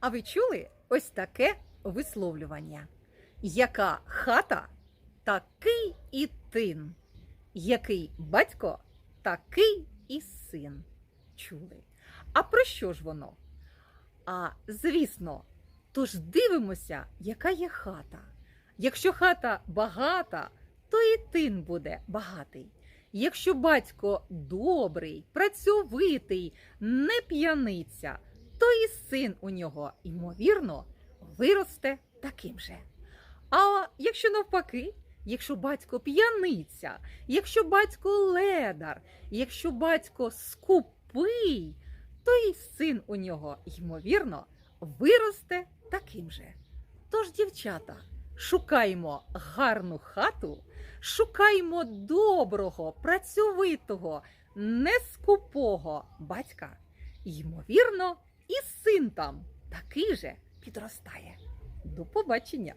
А ви чули ось таке висловлювання? Яка хата, такий і тин. Який батько, такий і син. Чули. А про що ж воно? А звісно, тож дивимося, яка є хата. Якщо хата багата, то і тин буде багатий. Якщо батько добрий, працьовитий, не п'яниця, то і син у нього, ймовірно, виросте таким же. А якщо навпаки, якщо батько п'яниця, якщо батько ледар, якщо батько скупий, то і син у нього, ймовірно, виросте таким же. Тож, дівчата, шукаємо гарну хату, шукаємо доброго, працьовитого, нескупого батька. Ймовірно, і син там такий же підростає. До побачення!